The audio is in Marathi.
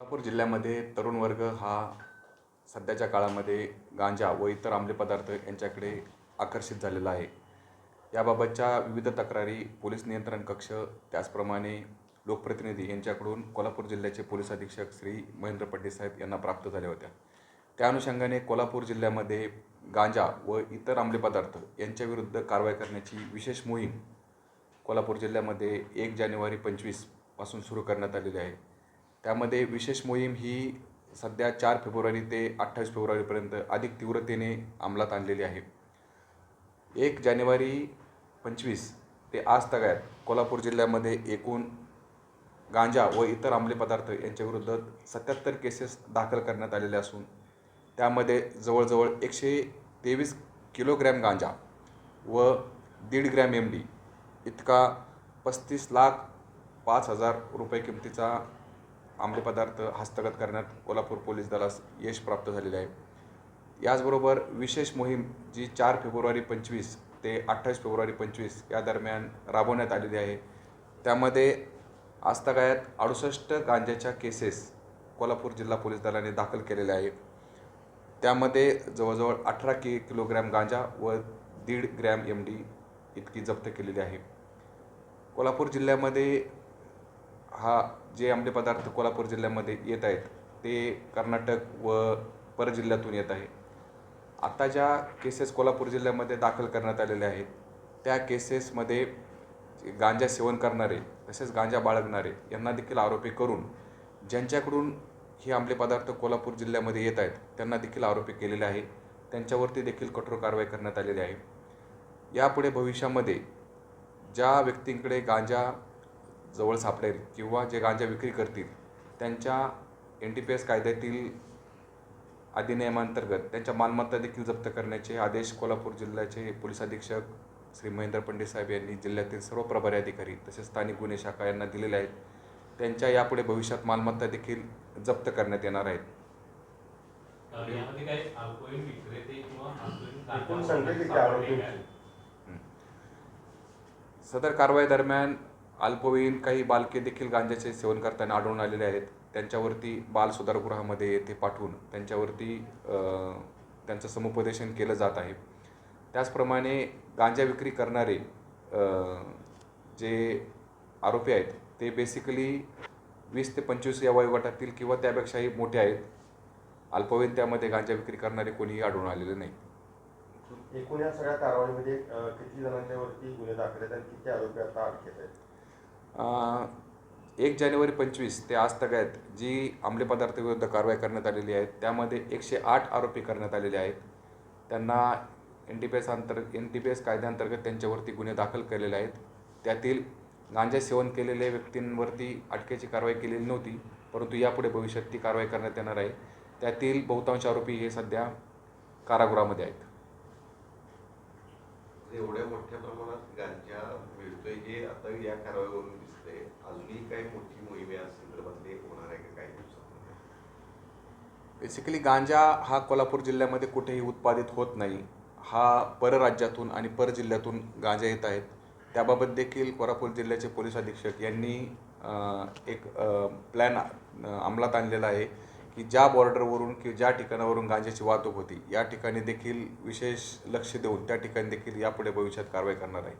कोल्हापूर जिल्ह्यामध्ये तरुण वर्ग हा सध्याच्या काळामध्ये गांजा व इतर अंमली पदार्थ यांच्याकडे आकर्षित झालेला आहे. याबाबतच्या विविध तक्रारी पोलीस नियंत्रण कक्ष त्याचप्रमाणे लोकप्रतिनिधी यांच्याकडून कोल्हापूर जिल्ह्याचे पोलीस अधीक्षक श्री महेंद्र पड्डे साहेब यांना प्राप्त झाल्या होत्या. त्या अनुषंगाने कोल्हापूर जिल्ह्यामध्ये गांजा व इतर अंमली पदार्थ यांच्याविरुद्ध कारवाई करण्याची विशेष मोहीम कोल्हापूर जिल्ह्यामध्ये एक जानेवारी पंचवीसपासून सुरू करण्यात आलेली आहे. त्यामध्ये विशेष मोहीम ही सध्या चार फेब्रुवारी ते अठ्ठावीस फेब्रुवारीपर्यंत अधिक तीव्रतेने अंमलात आणलेली आहे. एक जानेवारी पंचवीस ते आज तगायत कोल्हापूर जिल्ह्यामध्ये एकूण गांजा व इतर अंमली पदार्थ यांच्याविरुद्ध सत्याहत्तर केसेस दाखल करण्यात आलेले असून त्यामध्ये जवळजवळ एकशे तेवीस किलोग्रॅम गांजा व दीड ग्रॅम एम डी इतका पस्तीस लाख पाच हजार रुपये किमतीचा अंमली पदार्थ हस्तगत करण्यात कोल्हापूर पोलीस दलास यश प्राप्त झालेले आहे. याचबरोबर विशेष मोहीम जी चार फेब्रुवारी पंचवीस ते अठ्ठावीस फेब्रुवारी पंचवीस या दरम्यान राबवण्यात आलेली आहे. त्यामध्ये आजतागायत अडुसष्ट गांजाच्या केसेस कोल्हापूर जिल्हा पोलीस दलाने दाखल केलेल्या आहे. त्यामध्ये जवळजवळ अठरा कि किलोग्रॅम गांजा व दीड ग्रॅम एम डी इतकी जप्त केलेली आहे. कोल्हापूर जिल्ह्यामध्ये हा जे अंमली पदार्थ कोल्हापूर जिल्ह्यामध्ये येत आहेत ते कर्नाटक व परजिल्ह्यातून येत आहे. आता ज्या केसेस कोल्हापूर जिल्ह्यामध्ये दाखल करण्यात आलेल्या आहेत त्या केसेसमध्ये गांजा सेवन करणारे तसेच गांजा बाळगणारे यांना देखील आरोपी करून ज्यांच्याकडून हे अंमली पदार्थ कोल्हापूर जिल्ह्यामध्ये येत आहेत त्यांना देखील आरोपी केलेले आहे. त्यांच्यावरती देखील कठोर कारवाई करण्यात आलेली आहे. यापुढे भविष्यामध्ये ज्या व्यक्तींकडे गांजा जवळ सापडेल किंवा जे गांजा विक्री करतील त्यांच्या एन टी पी एस कायद्यातील अधिनियमांतर्गत त्यांच्या मालमत्ता देखील जप्त करण्याचे आदेश कोल्हापूर जिल्ह्याचे पोलीस अधीक्षक श्री महेंद्र पंडित साहेब यांनी जिल्ह्यातील सर्व प्रभारी अधिकारी तसेच स्थानिक गुन्हे शाखा यांना दिलेले आहेत. त्यांच्या यापुढे भविष्यात मालमत्ता देखील जप्त करण्यात येणार आहेत? सदर कारवाई दरम्यान अल्पवयीन काही बालके देखील गांजाचे सेवन करताना आढळून आलेले आहेत. त्यांच्यावरती बाल सुधारगृहामध्ये येथे पाठवून त्यांच्यावरती त्यांचं समुपदेशन केलं जात आहे. त्याचप्रमाणे गांजा विक्री करणारे जे आरोपी आहेत ते बेसिकली वीस ते पंचवीस या वयोगटातील किंवा त्यापेक्षाही मोठे आहेत. अल्पवयीन त्यामध्ये गांजा विक्री करणारे कोणीही आढळून आलेले नाही. एकूण या सगळ्या कारवाईमध्ये किती जणांच्यावरती गुन्हे दाखल आहेत आणि किती आरोपी आता अटकेत आहेत? एक जानेवारी पंचवीस ते आज तगायत जी अंमली पदार्थाविरुद्ध कारवाई करण्यात आलेली आहे त्यामध्ये एकशे आठ आरोपी करण्यात आलेले आहेत. त्यांना एन टी पी एस अंतर एन टी पी एस कायद्याअंतर्गत त्यांच्यावरती गुन्हे दाखल केलेले आहेत. त्यातील गांजा सेवन केलेल्या व्यक्तींवरती अटकेची कारवाई केलेली नव्हती परंतु यापुढे भविष्यात ती कारवाई करण्यात येणार आहे. त्यातील बहुतांश आरोपी हे सध्या कारागृहामध्ये आहेत. एवढ्या मोठ्या प्रमाणात गांजा मिळतोय हे आता या कारवाईवरून असते अजूनही काही मोठी मोहीम या संदर्भातली होणार आहे का काही दिवसात बेसिकली गांजा हा कोल्हापूर जिल्ह्यामध्ये कुठेही उत्पादित होत नाही. हा परराज्यातून आणि परजिल्ह्यातून गांजा येत आहेत. त्याबाबत देखील कोल्हापूर जिल्ह्याचे पोलीस अधीक्षक यांनी एक प्लॅन अंमलात आणलेला आहे की ज्या बॉर्डरवरून की ज्या ठिकाणावरून गांजाची वाहतूक होती या ठिकाणी देखील विशेष लक्ष देऊन त्या ठिकाणी देखील यापुढे भविष्यात कारवाई करणार आहे.